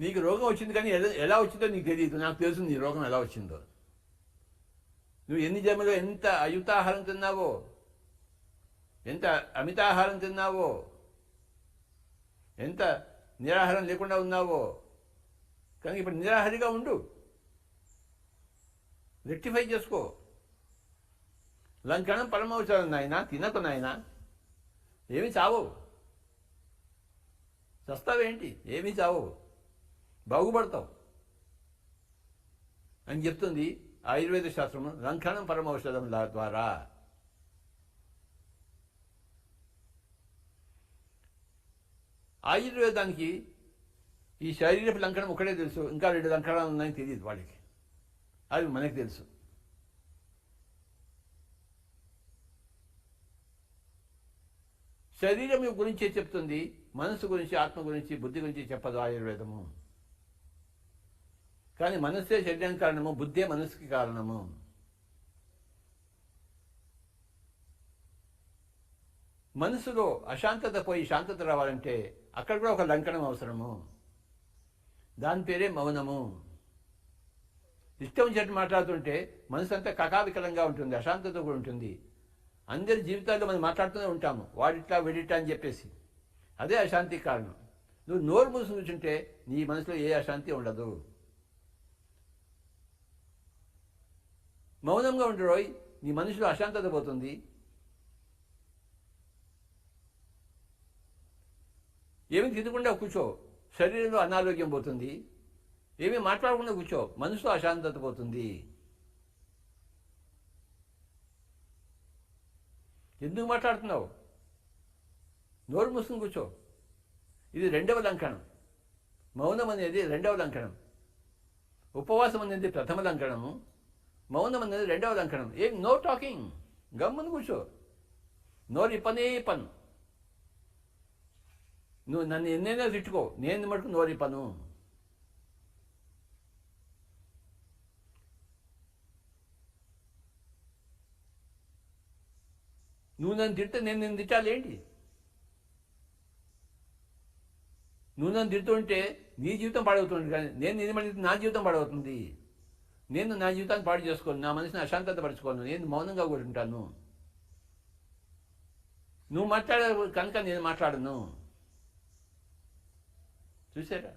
నీకు రోగం వచ్చింది కానీ ఎలా ఎలా వచ్చిందో నీకు తెలియదు నాకు తెలుసు నీ రోగం ఎలా వచ్చిందో. నువ్వు ఎన్ని జన్మలో ఎంత అయుతాహారం తిన్నావో ఎంత అమితాహారం తిన్నావో ఎంత నిరాహారం లేకుండా ఉన్నావో కానీ ఇప్పుడు నిరాహారిగా ఉండు. రెక్టిఫై చేసుకో. లంకణం పరమవసరం నాయన తినకు నాయన. ఏమి చావు చస్తావేంటి ఏమీ చావు బాగుపడతావు. అని చెప్తుంది ఆయుర్వేద శాస్త్రం లంకణం పరమౌషధం ద్వారా. ఆయుర్వేదానికి ఈ శరీరపు లంకణం ఒకటే తెలుసు ఇంకా రెండు లంకణాలు ఉన్నాయని తెలియదు వాళ్ళకి. అది మనకు తెలుసు. శరీరం గురించే చెప్తుంది మనసు గురించి ఆత్మ గురించి బుద్ధి గురించి చెప్పదు ఆయుర్వేదము. కానీ మనస్సే శరీరం కారణము బుద్ధే మనసుకి కారణము. మనసులో అశాంతత పోయి శాంతత రావాలంటే అక్కడ కూడా ఒక లంకనం అవసరము. దాని పేరే మౌనము. ఇష్టం చెట్టు మాట్లాడుతుంటే మనసు అంతా కకావికలంగా ఉంటుంది అశాంతత కూడా ఉంటుంది. అందరి జీవితాల్లో మనం మాట్లాడుతూనే ఉంటాము వాడిట్లా వెడిట్లా అని చెప్పేసి. అదే అశాంతికి కారణం. నువ్వు నోరు మూసి కూర్చుంటే నీ మనసులో ఏ అశాంతి ఉండదు. మౌనంగా ఉండు రోయ్ నీ మనుషులు అశాంతత పోతుంది. ఏమి తినకుండా కూర్చో శరీరంలో అనారోగ్యం పోతుంది. ఏమీ మాట్లాడకుండా కూర్చో మనసులో అశాంతత పోతుంది. ఎందుకు మాట్లాడుతున్నావు? నోరు మూసుకుని కూర్చో. ఇది రెండవ లంకణం మౌనం అనేది రెండవ లంకణం ఉపవాసం అనేది ప్రథమ లంకణము మౌనం అనేది రెండవ లంకణం ఏం? నో టాకింగ్ గమ్మును కూర్చో. నోరు పనే పను నువ్వు నన్ను ఎన్నైనా తిట్టుకో. నేను మటుకు నోరి పను నువ్వు నన్ను తిడితే నేను నేను తిట్టాలి ఏంటి? నువ్వు నన్ను తిడుతుంటే నీ జీవితం పాడవుతుంది కానీ నేను నిన్ను మళ్ళీ నా జీవితం పాడవుతుంది. నేను నా జీవితాన్ని పాడు చేసుకోను నా మనసుని అశాంతత పరచుకోను నేను మౌనంగా కూడా ఉంటాను. నువ్వు మాట్లాడే కనుక నేను మాట్లాడను. చూసారా?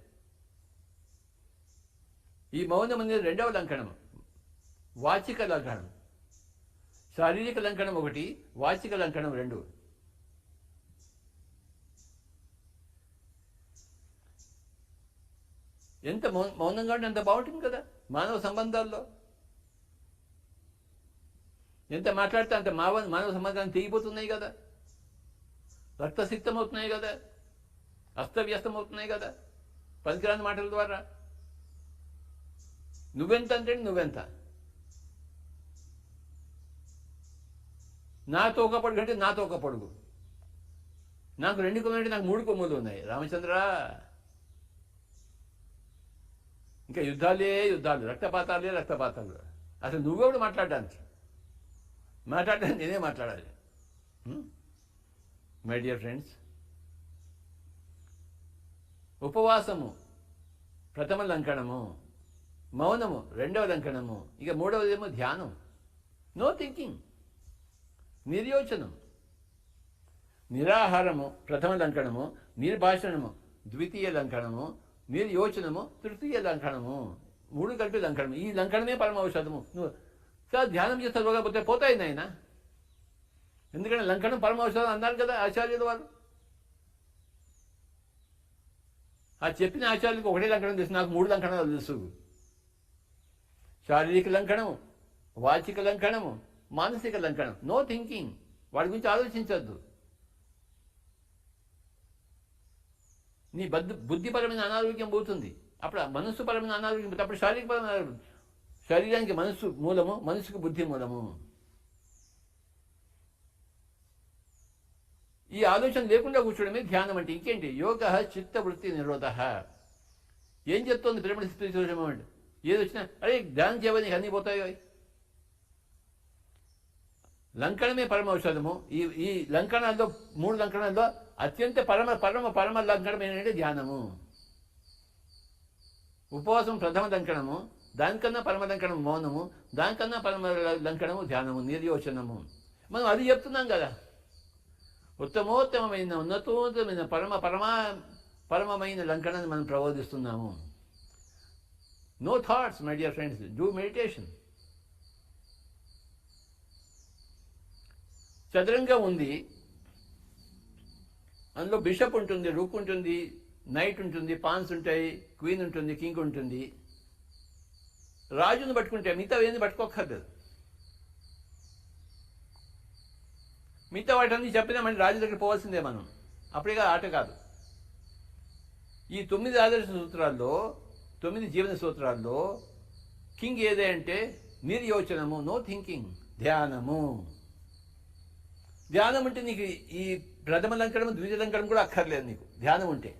ఈ మౌనం అనేది రెండవ లంకణం వాచిక లంకణం శారీరక లంకణం ఒకటి వాచిక లంకణం రెండు. ఎంత మౌ- మౌనంగా ఉంటే అంత బాగుంటుంది కదా? మానవ సంబంధాల్లో? ఎంత మాట్లాడితే అంత మావ మానవ సంబంధాన్ని తెగిపోతున్నాయి కదా. రక్తసిక్తం అవుతున్నాయి కదా. అస్తవ్యస్తం అవుతున్నాయి కదా. పనికిరాని మాటల ద్వారా. నువ్వెంత అంటే నువ్వెంత. నాతో ఒక పడుగు అంటే నాతో ఒక పడుగు. నాకు రెండు కొమ్ములు అంటే నాకు మూడు కొమ్ములు ఉన్నాయి. రామచంద్ర! ఇంకా యుద్ధాలే యుద్ధాలు రక్తపాతాలే రక్తపాతాలు. అసలు నువ్వెవడు మాట్లాడడానికి. మాట్లాడడానికి నేనే మాట్లాడాలి. మై డియర్ ఫ్రెండ్స్ ఉపవాసము ప్రథమ లంకణము మౌనము రెండవ లంకణము ఇక మూడవదేమో ధ్యానం. No thinking నిర్యోచనం. నిరాహారము ప్రథమ లంకణము నిర్భాషణము ద్వితీయ లంకణము మీరు యోచనము తృతీయ లంకణము మూడు కలిపి లంకణము ఈ లంకణమే పరమ ఔషధము నువ్వు సార్ ధ్యానం చేస్తే పోతే పోతాయి నాయన. ఎందుకంటే లంకణం పరమ ఔషధం అన్నారు కదా ఆచార్యులు వారు ఆ చెప్పిన ఆచార్యులకు ఒకటే లంకణం తెలుసు నాకు మూడు లంకణాలు తెలుసు. శారీరక లంకణం వాచిక లంకణము మానసిక లంకణం నో థింకింగ్ వాడి గురించి ఆలోచించద్దు. నీ బద్దు బుద్ధిపరమైన అనారోగ్యం పోతుంది. అప్పుడు మనస్సు పరమైన అనారోగ్యం పోతుంది. అప్పుడు శారీరకపరమైన అనారోగ్యం. శరీరానికి మనస్సు మూలము మనసుకు బుద్ధి మూలము. ఈ ఆలోచన లేకుండా కూర్చోడమే ధ్యానం అంటే ఇంకేంటి? యోగ చిత్తవృత్తి నిరోధ. ఏం చెప్తోంది పిరమిడ్ స్పిరిచువల్ మూమెంట్ ఏది వచ్చినా అరే ధ్యానం చేయవని నీకు అన్నీ పోతాయో లంకణమే పరమ ఔషధము. ఈ ఈ లంకణాల్లో మూడు లంకణాల్లో అత్యంత పరమ పరమ పరమ లంకణం ఏంటంటే ధ్యానము. ఉపవాసం ప్రథమ లంకణము దానికన్నా పరమ లంకణం మౌనము దానికన్నా పరమ లంకణము ధ్యానము నిర్యోచనము. మనం అది చెప్తున్నాం కదా. ఉత్తమోత్తమైన ఉన్నతోత్తమైన పరమ పరమా పరమమైన లంకణాన్ని మనం ప్రబోధిస్తున్నాము. No thoughts my dear friends do meditation చదరంగం ఉంది. అందులో బిషప్ ఉంటుంది రూక్ ఉంటుంది నైట్ ఉంటుంది పాన్స్ ఉంటాయి క్వీన్ ఉంటుంది కింగ్ ఉంటుంది. రాజును పట్టుకుంటే మిగతా ఏంది పట్టుకోక్కర్లేదు. మిగతా వాటన్ని చెప్పినా మళ్ళీ రాజు దగ్గర పోవాల్సిందే మనం. అప్పుడేగా ఆట కాదు. ఈ తొమ్మిది ఆదర్శ సూత్రాల్లో తొమ్మిది జీవన సూత్రాల్లో కింగ్ ఏదే అంటే నిర్యోచనము నో థింకింగ్ ధ్యానము. ధ్యానం అంటే నీకు ఈ ప్రథమ లంకడం ద్వితీయ లంకడం కూడా అక్కర్లేదు నీకు. ధ్యానం ఉంటే.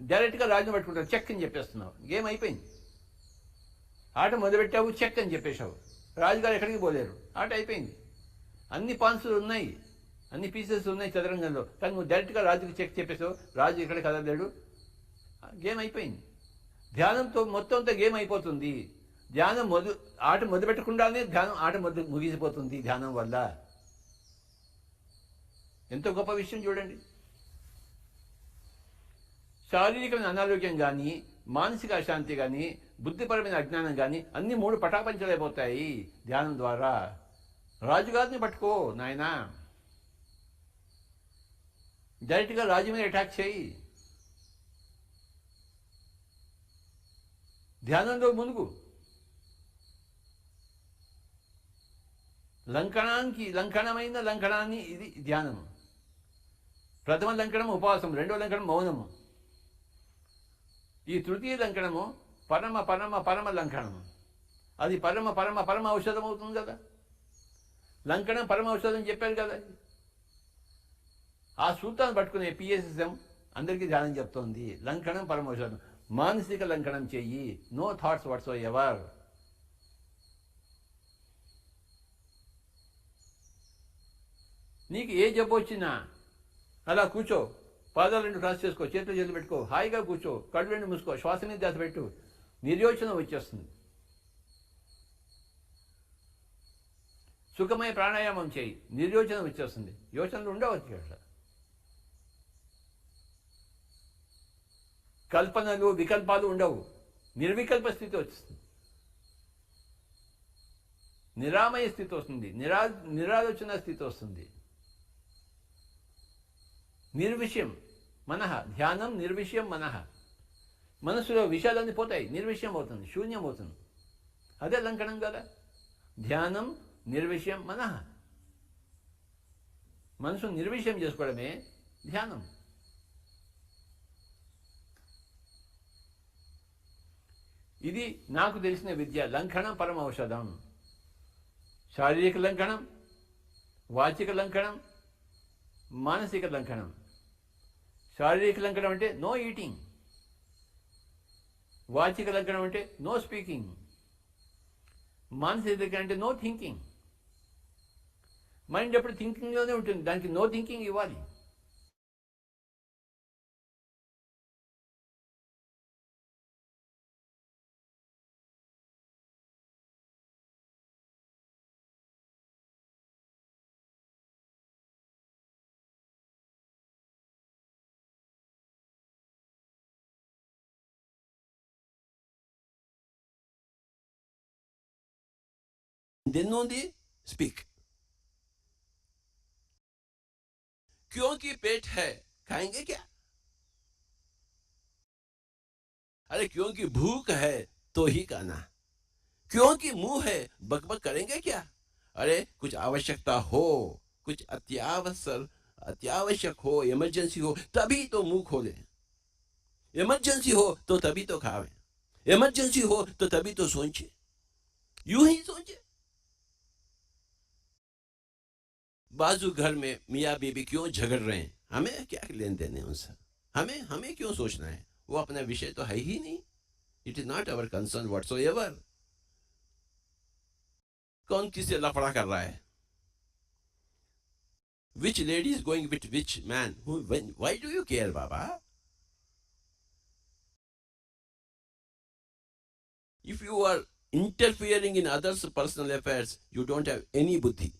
డైరెక్ట్గా రాజును పట్టుకుంటావు చెక్ అని చెప్పేస్తున్నావు. గేమ్ అయిపోయింది. ఆట మొదలుపెట్టావు చెక్ అని చెప్పేశావు. రాజుగారు ఎక్కడికి పోలేరు. ఆట అయిపోయింది. అన్ని పాన్సులు ఉన్నాయి. అన్ని పీసెస్ ఉన్నాయి చదరంగంలో. కానీ నువ్వు డైరెక్ట్గా రాజుకి చెక్ చెప్పేసావు రాజు ఎక్కడ కదలేడు గేమ్ అయిపోయింది. ధ్యానంతో మొత్తం అంతా గేమ్ అయిపోతుంది. ధ్యానం మొదలు ఆట మొదలుపెట్టకుండానే ధ్యానం ఆట మొదలు ముగిసిపోతుంది ధ్యానం వల్ల. ఎంతో గొప్ప విషయం చూడండి. శారీరకమైన అనారోగ్యం కానీ మానసిక అశాంతి కానీ బుద్ధిపరమైన అజ్ఞానం కానీ అన్ని మూడు పటాపంచలైపోతాయి. ధ్యానం ద్వారా. రాజుగారిని పట్టుకో నాయనా. డైరెక్ట్గా రాజు మీద అటాక్ చేయి. ధ్యానంలో మునుగు. లంకణానికి లంకణమైన లంకణాన్ని ఇది ధ్యానము. ప్రథమ లంకణం ఉపవాసం రెండో లంకణం మౌనము. ఈ తృతీయ లంకణము పరమ పరమ పరమ లంకణము అది పరమ పరమ పరమ ఔషధం అవుతుంది కదా. లంకణం పరమ ఔషధం చెప్పారు కదా. ఆ సూత్రాన్ని పట్టుకునే పిఎస్ఎస్ఎం అందరికీ ధ్యానం చెప్తోంది. లంకణం పరమ ఔషధం. మానసిక లంకణం చెయ్యి నో థాట్స్ వాట్స్ ఎవర్ నీకు ఏ జబ్బు వచ్చినా అలా కూర్చో. పాదాలు రెండు క్రాస్ చేసుకో చేతులు చేతులు పెట్టుకో. హాయిగా కూర్చో. కళ్ళు రెండు మూసుకో. శ్వాస మీద ధ్యాస పెట్టు. నిర్యోచనం వచ్చేస్తుంది. సుఖమయ ప్రాణాయామం చేయి. నిర్యోచనం వచ్చేస్తుంది. యోచనలు ఉండవచ్చు అట్లా కల్పనలు వికల్పాలు ఉండవు. నిర్వికల్ప స్థితి వస్తుంది నిరామయ స్థితి వస్తుంది. నిరా నిరాలోచన స్థితి వస్తుంది. నిర్విషయం మనః ధ్యానం నిర్విషయం మనః. మనసులో విషయాలన్నీ పోతాయి నిర్విషయం అవుతుంది శూన్యం అవుతుంది. అదే లంకణం కదా. ధ్యానం నిర్విషయం మనః. మనసు నిర్విషయం చేసుకోవడమే ధ్యానం. ఇది నాకు తెలిసిన విద్య లంకణం పరమ ఔషధం. శారీరక లంకణం వాచిక లంకణం మానసిక లంఘనం. శారీరక లంకనం అంటే నో ఈటింగ్ వాచిక లంకనం అంటే నో స్పీకింగ్ మానసిక అంటే నో థింకింగ్ మైండ్ ఎప్పుడు థింకింగ్లోనే ఉంటుంది. దానికి నో థింకింగ్ ఇవ్వాలి. Then only speak. क्योंकि पेट है? खाएँगे क्या? अरे क्योंकि भूख है तो ही खाना। क्योंकि मुँह है, बकबक करेंगे क्या? अरे कुछ आवश्यकता हो, कुछ अत्यावसर, अत्यावश्यक हो इमरजेंसी हो, तभी तो मुँह खोले। इमरजेंसी हो तो तभी तो खावे। इमरजेंसी हो तो तभी तो सोचे। यूँ ही सोचे। बाजू घर में मियाँ बीबी क्यों झगड़ रहे हैं? हमें क्या लेन देन है उनसे? हमें हमें क्यों सोचना है? वो अपना विषय तो है ही नहीं। It is not our concern whatsoever कौन किससे लफड़ा कर रहा है? Which lady is going with which man why do you care Baba? If you are interfering in others' personal affairs, you don't have any buddhi.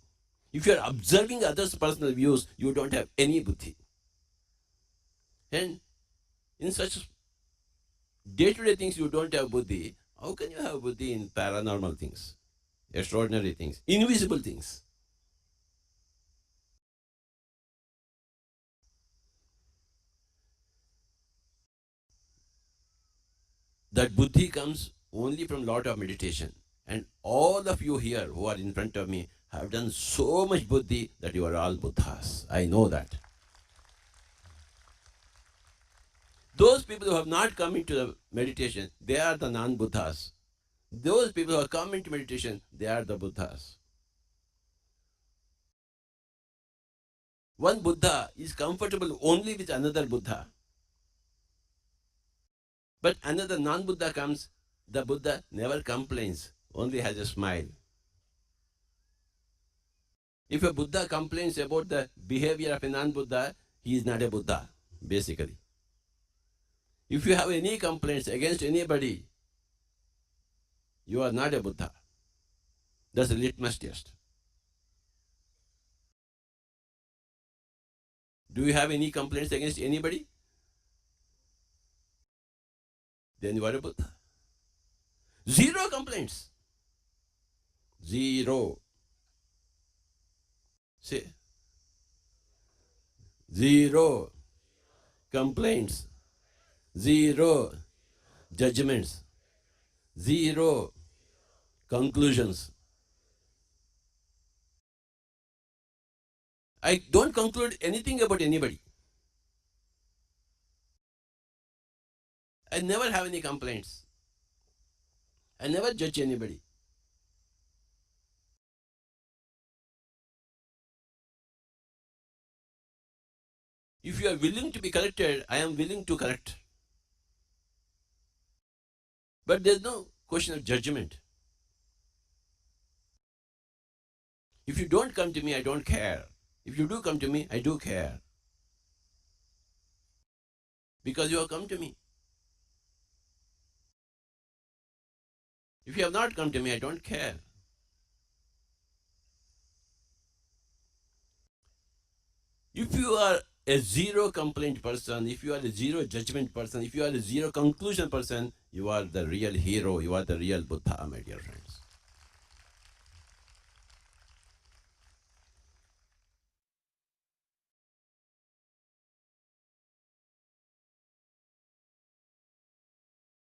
If you are observing others' personal views, you don't have any buddhi. And in such day to day things, you don't have buddhi. How can you have buddhi in paranormal things, extraordinary things, invisible things? That buddhi comes only from lot of meditation. And all of you here who are in front of me have done so much buddhi that you are all Buddhas. I know that. Those people who have not come into the meditation, they are the non Buddhas. Those people who have come into meditation, they are the Buddhas. One Buddha is comfortable only with another Buddha. But another non Buddha comes, the Buddha never complains, only has a smile. If a Buddha complains about the behavior of a non Buddha, he is not a Buddha, basically. If you have any complaints against anybody, you are not a Buddha. That's a litmus test. Do you have any complaints against anybody? Then you are a Buddha. Zero complaints. Zero. Say. Zero complaints. Zero judgments. Zero conclusions. I don't conclude anything about anybody. I never have any complaints. I never judge anybody. If you are willing to be corrected, I am willing to correct. But there's no question of judgment. If you don't come to me, I don't care. If you do come to me, I do care. Because you have come to me. If you have not come to me, I don't care. If you are a zero complaint person, if you are a zero judgment person, if you are a zero conclusion person, you are the real hero, you are the real Buddha, my dear friends.